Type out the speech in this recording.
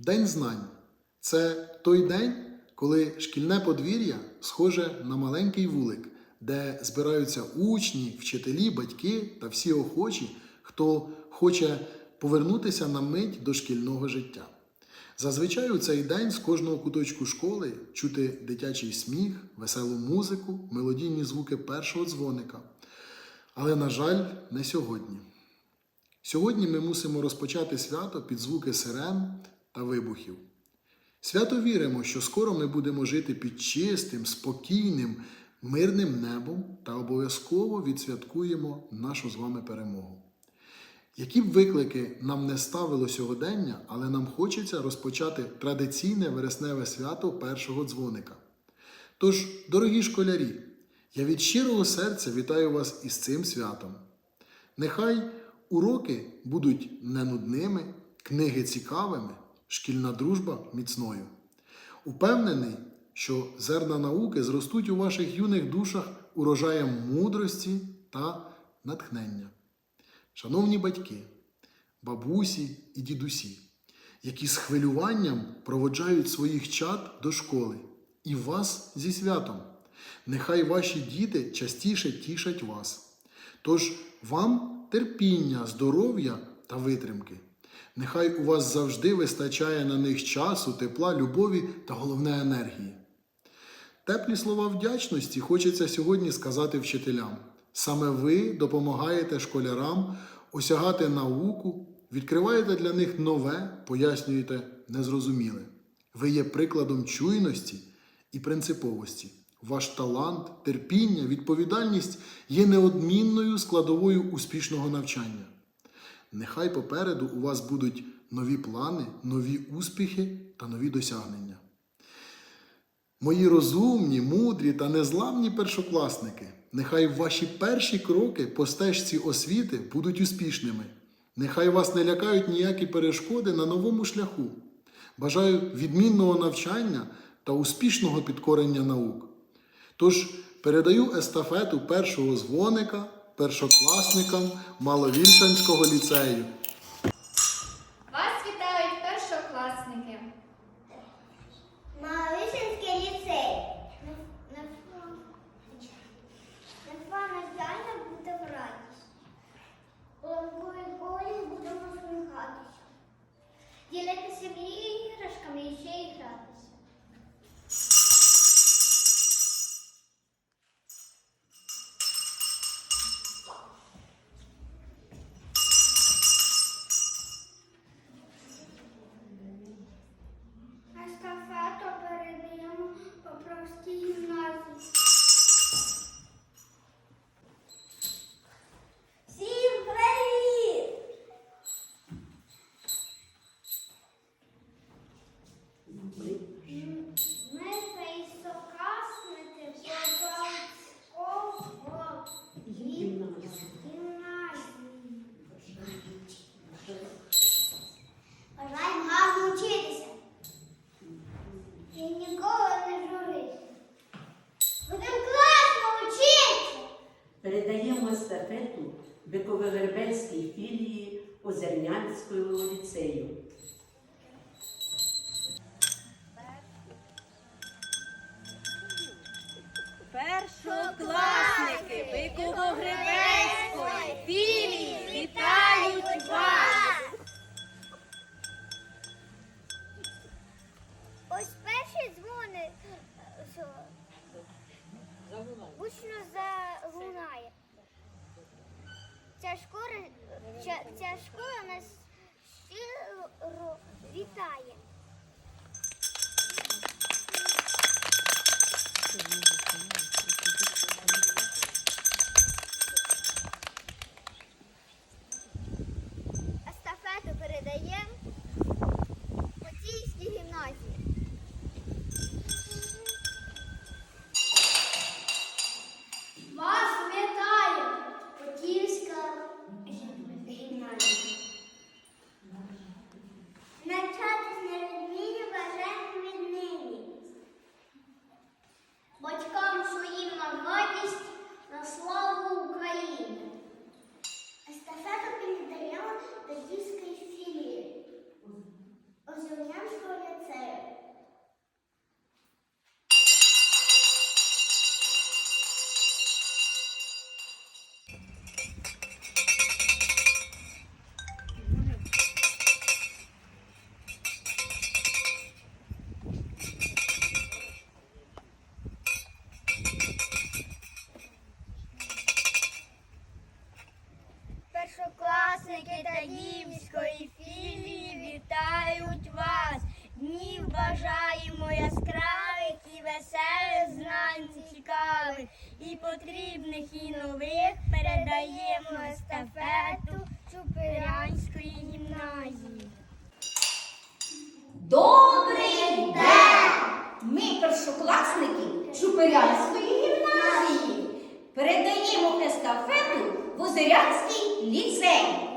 День знань це той день, коли шкільне подвір'я схоже на маленький вулик, де збираються учні, вчителі, батьки та всі охочі, хто хоче повернутися на мить до шкільного життя. Зазвичай у цей день з кожного куточку школи чути дитячий сміх, веселу музику, мелодійні звуки першого дзвоника. Але, на жаль, не сьогодні. Сьогодні ми мусимо розпочати свято під звуки сирен та вибухів. Свято віримо, що скоро ми будемо жити під чистим, спокійним, мирним небом та обов'язково відсвяткуємо нашу з вами перемогу. Які б виклики нам не ставило сьогодення, але нам хочеться розпочати традиційне вересневе свято першого дзвоника. Тож, дорогі школярі, я від щирого серця вітаю вас із цим святом. Нехай уроки будуть не нудними, книги цікавими, шкільна дружба міцною. Упевнений, що зерна науки зростуть у ваших юних душах урожаєм мудрості та натхнення. Шановні батьки, бабусі і дідусі, які з хвилюванням проводжають своїх чад до школи і вас зі святом. Нехай ваші діти частіше тішать вас. Тож вам терпіння, здоров'я та витримки. Нехай у вас завжди вистачає на них часу, тепла, любові та головне енергії. Теплі слова вдячності хочеться сьогодні сказати вчителям. Саме ви допомагаєте школярам осягати науку, відкриваєте для них нове, пояснюєте незрозуміле. Ви є прикладом чуйності і принциповості. Ваш талант, терпіння, відповідальність є неодмінною складовою успішного навчання. Нехай попереду у вас будуть нові плани, нові успіхи та нові досягнення. Мої розумні, мудрі та незламні першокласники, нехай ваші перші кроки по стежці освіти будуть успішними. Нехай вас не лякають ніякі перешкоди на новому шляху. Бажаю відмінного навчання та успішного підкорення наук. Тож передаю естафету першого дзвоника першокласникам Маловільшанського ліцею. Вас вітають першокласники. Малишинський ліцей. Нефа навчання буде в радість. Будемо сміхатися. Ділитися іграшками і ще й гратися. Озернянського ліцею. Першокласники Биково-Гребельської філії вітають вас! Ось перші дзвони гучно залунає. Ця школа, ця, ця школа нас щиро вітає. Гімназії. Передаємо естафету в Озерянський ліцей.